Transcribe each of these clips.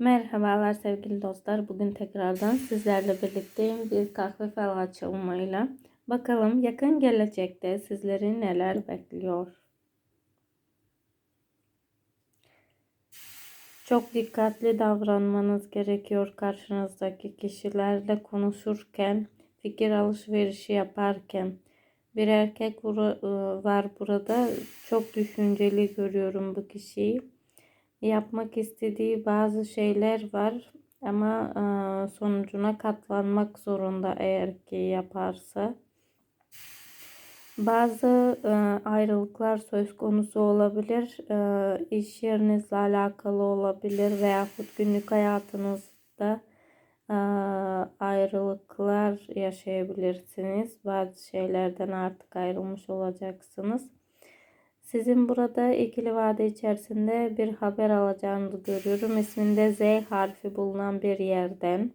Merhabalar sevgili dostlar. Bugün tekrardan sizlerle birlikteyim bir kahve fal açılımıyla. Bakalım yakın gelecekte sizleri neler bekliyor. Çok dikkatli davranmanız gerekiyor karşınızdaki kişilerle konuşurken, fikir alışverişi yaparken. Bir erkek e, var burada. Çok düşünceli görüyorum bu kişiyi yapmak istediği bazı şeyler var ama e, sonucuna katlanmak zorunda eğer ki yaparsa. Bazı e, ayrılıklar söz konusu olabilir. E, iş yerinizle alakalı olabilir veya günlük hayatınızda ayrılıklar yaşayabilirsiniz. Bazı şeylerden artık ayrılmış olacaksınız. Sizin burada ikili vade içerisinde bir haber alacağını görüyorum. İsminde Z harfi bulunan bir yerden.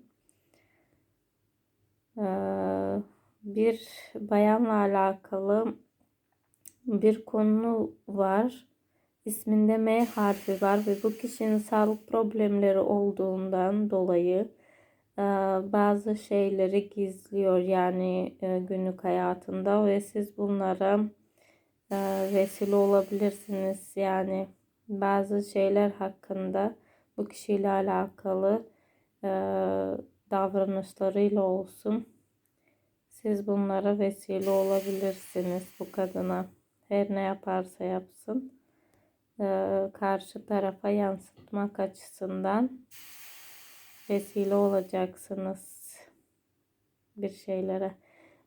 Ee, bir bayanla alakalı bir konu var. İsminde M harfi var ve bu kişinin sağlık problemleri olduğundan dolayı e, bazı şeyleri gizliyor yani e, günlük hayatında ve siz bunlara vesile olabilirsiniz. Yani bazı şeyler hakkında bu kişiyle alakalı e, davranışlarıyla olsun. Siz bunlara vesile olabilirsiniz bu kadına. Her ne yaparsa yapsın. E, karşı tarafa yansıtmak açısından vesile olacaksınız bir şeylere.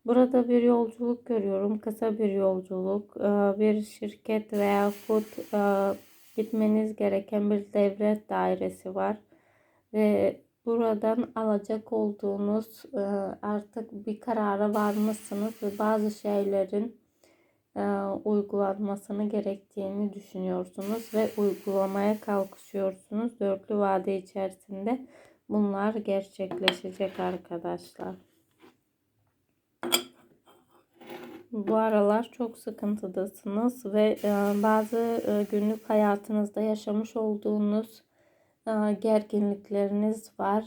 Burada bir yolculuk görüyorum. Kısa bir yolculuk. Ee, bir şirket veya food e, gitmeniz gereken bir devlet dairesi var. Ve buradan alacak olduğunuz e, artık bir karara varmışsınız ve bazı şeylerin e, uygulanmasını gerektiğini düşünüyorsunuz ve uygulamaya kalkışıyorsunuz. Dörtlü vade içerisinde bunlar gerçekleşecek arkadaşlar. Bu aralar çok sıkıntıdasınız ve e, bazı e, günlük hayatınızda yaşamış olduğunuz e, gerginlikleriniz var.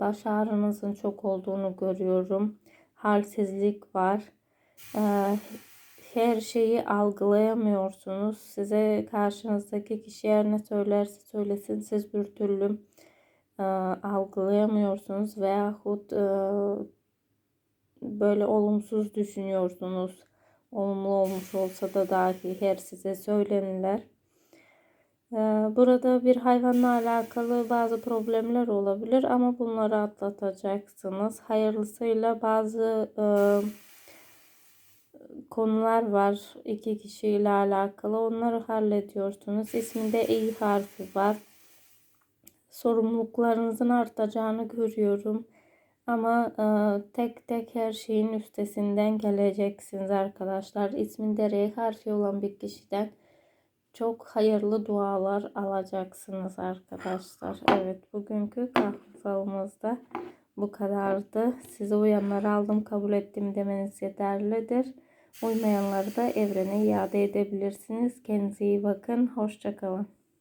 Baş ağrınızın çok olduğunu görüyorum. Halsizlik var. Her şeyi algılayamıyorsunuz. Size karşınızdaki kişi her ne söylerse söylesin siz bir türlü algılayamıyorsunuz veyahut böyle olumsuz düşünüyorsunuz. Olumlu olmuş olsa da dahi her size söylenirler. Ee, burada bir hayvanla alakalı bazı problemler olabilir ama bunları atlatacaksınız. Hayırlısıyla bazı e, konular var iki kişiyle alakalı. Onları hallediyorsunuz. İsminde İ harfi var. Sorumluluklarınızın artacağını görüyorum. Ama e, tek tek her şeyin üstesinden geleceksiniz arkadaşlar. İsminde R harfi olan bir kişiden çok hayırlı dualar alacaksınız arkadaşlar. Evet bugünkü kahve falımızda bu kadardı. Size uyanları aldım kabul ettim demeniz yeterlidir. Uymayanları da evrene iade edebilirsiniz. Kendinize iyi bakın. Hoşçakalın.